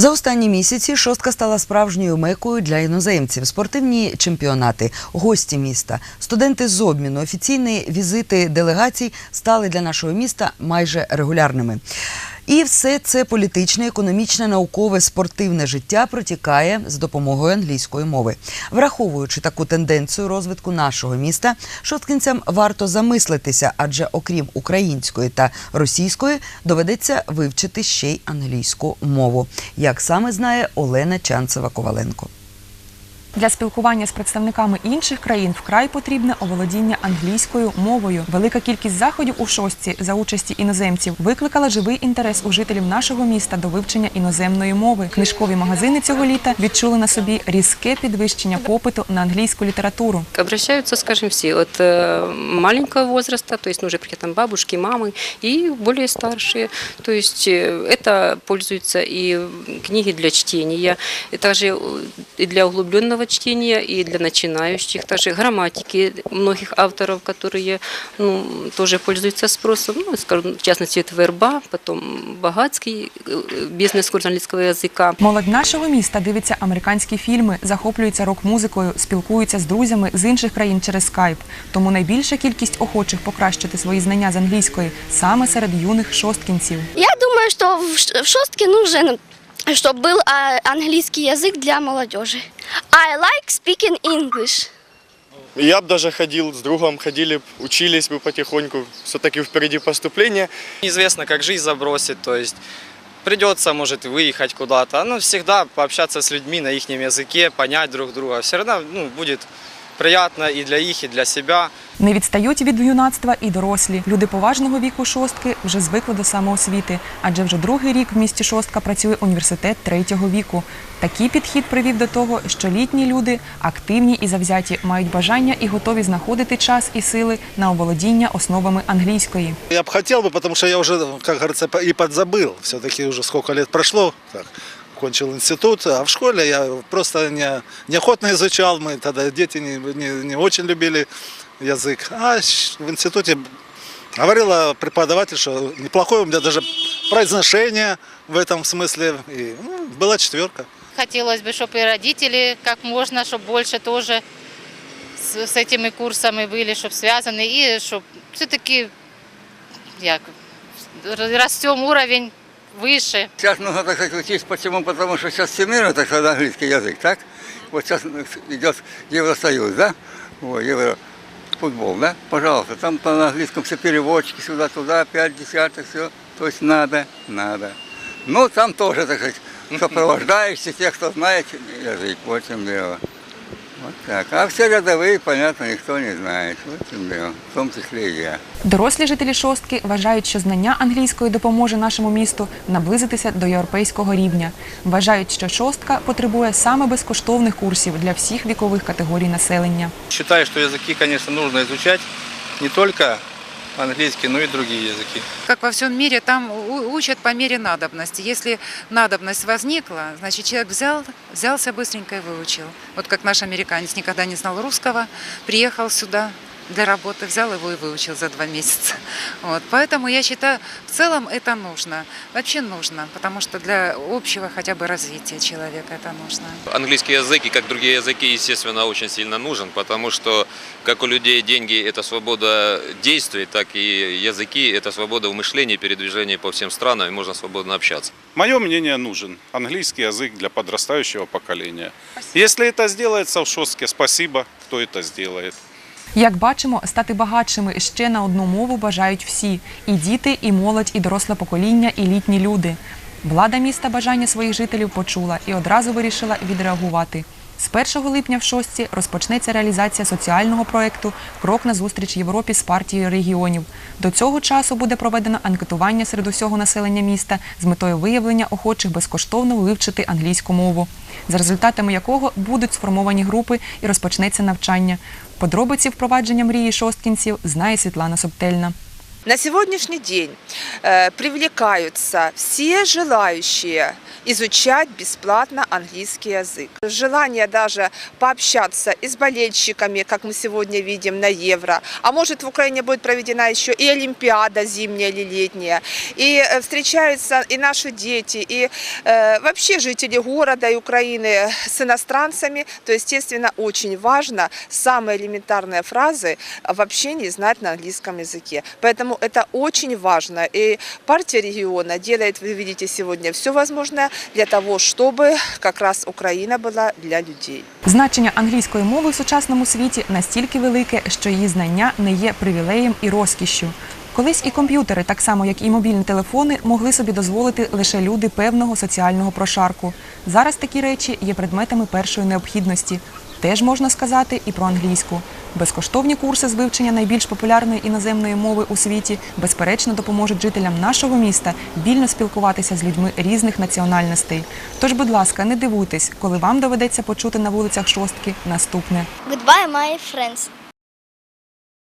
За останні місяці шостка стала справжньою мекою для іноземців. Спортивні чемпіонати, гості міста, студенти з обміну, офіційні візити делегацій стали для нашого міста майже регулярними. І все це політичне, економічне, наукове, спортивне життя протікає з допомогою англійської мови. Враховуючи таку тенденцію розвитку нашого міста, шоткінцям варто замислитися, адже окрім української та російської доведеться вивчити ще й англійську мову, як саме знає Олена Чанцева-Коваленко. Для спілкування з представниками інших країн вкрай потрібне оволодіння англійською мовою. Велика кількість заходів у шостці за участі іноземців викликала живий інтерес у жителів нашого міста до вивчення іноземної мови. Книжкові магазини цього літа відчули на собі різке підвищення попиту на англійську літературу. Обращаются, скажем, все от э, маленького возраста, то есть, ну, уже при там бабушки, мамы, и более старшие. То есть э, это пользуются и книги для чтения, и также э, и для углубленного чтения, и для начинающих, также грамматики многих авторов, которые ну, тоже пользуются спросом, ну, скажем, в частности, это Верба, потом Багацкий, э, бизнес-курс английского языка. Молодь нашого міста дивиться американські фільми, захоплюється рок-музикою, спілкується з друзями з інших країн через скайп. Тому найбільша кількість охочих покращити свої знання з англійської саме серед юних шосткінців. Я думаю, что в ш- в шостке нужен, чтобы был а, английский язык для молодежи. I like speaking English. Я бы даже ходил с другом, ходили, б, учились бы потихоньку. Все-таки впереди поступление. Неизвестно, как жизнь забросит, то есть придется, может, выехать куда-то. Но всегда пообщаться с людьми на их языке, понять друг друга. Все равно ну, будет приятно и для их, и для себя. Не відстають від юнацтва і дорослі. Люди поважного віку шостки вже звикли до самоосвіти, адже вже другий рік в місті шостка працює університет третього віку. Такий підхід привів до того, що літні люди активні і завзяті, мають бажання і готові знаходити час і сили на оволодіння основами англійської. Я бы хотел бы, потому что я уже, как говорится, по- и подзабыл. Все-таки уже сколько лет прошло, как Кончил институт, а в школе я просто не, неохотно изучал. Мы тогда дети не, не, не очень любили язык. А в институте говорила преподаватель, что неплохое у меня даже произношение в этом смысле. И ну, была четверка. Хотелось бы, чтобы и родители как можно, чтобы больше тоже с, с этими курсами были, чтобы связаны, и чтобы все-таки растем уровень выше. Сейчас нужно, так сказать, учить. Почему? Потому что сейчас всемирно, так сказать, английский язык, так? Вот сейчас идет Евросоюз, да? Ой, Евро футбол, да? Пожалуйста, там по на английском все переводчики сюда-туда, пять десятых, все. То есть надо, надо. Ну, там тоже, так сказать, сопровождающие тех, кто знает язык, вот в чем дело. Так. А все рядовые, понятно, никто не знает. Вот в чем дело. В том числе и я. Дорослі жителі шостки вважають, що знання англійської допоможе нашому місту наблизитися до європейського рівня. Вважають, що шостка потребує саме безкоштовних курсів для всіх вікових категорій населення. Вважаю, що язики, звісно, потрібно вивчати не только английский, но и другие языки. как во всем мире, там у- учат по мере надобности. Если надобность возникла, значит, человек взял, взялся быстренько и выучил. Вот как наш американец никогда не знал русского, приехал сюда для работы, взял его и выучил за два месяца. Вот. Поэтому я считаю, в целом это нужно. Вообще нужно, потому что для общего хотя бы развития человека это нужно. Английский язык, и как другие языки, естественно, очень сильно нужен, потому что как у людей деньги – это свобода действий, так и языки – это свобода в мышлении, передвижении по всем странам, и можно свободно общаться. Мое мнение нужен английский язык для подрастающего поколения. Если это сделается в Шостке, спасибо, кто это сделает. Як бачимо, стати багатшими ще на одну мову бажають всі: і діти, і молодь, і доросле покоління, і літні люди. Влада міста бажання своїх жителів почула і одразу вирішила відреагувати. З 1 липня в шостці розпочнеться реалізація соціального проєкту Крок на зустріч Європі з партією регіонів. До цього часу буде проведено анкетування серед усього населення міста з метою виявлення охочих безкоштовно вивчити англійську мову, за результатами якого будуть сформовані групи і розпочнеться навчання. Подробиці впровадження мрії шосткінців знає Світлана Собтельна. На сегодняшний день э, привлекаются все желающие изучать бесплатно английский язык. Желание даже пообщаться и с болельщиками, как мы сегодня видим на Евро. А может в Украине будет проведена еще и Олимпиада зимняя или летняя. И э, встречаются и наши дети, и э, вообще жители города и Украины с иностранцами. То, естественно, очень важно самые элементарные фразы в общении знать на английском языке. Поэтому это очень важно. И партия региона делает, вы видите сегодня, все возможное для того, чтобы как раз Украина была для людей. Значення англійської мови в сучасному світі настільки велике, що її знання не є привілеєм і розкішшю. Колись і комп'ютери, так само як і мобільні телефони, могли собі дозволити лише люди певного соціального прошарку. Зараз такі речі є предметами першої необхідності. Теж можна сказати і про англійську. Безкоштовні курси з вивчення найбільш популярної іноземної мови у світі безперечно допоможуть жителям нашого міста вільно спілкуватися з людьми різних національностей. Тож, будь ласка, не дивуйтесь, коли вам доведеться почути на вулицях шостки наступне. Goodbye, my friends.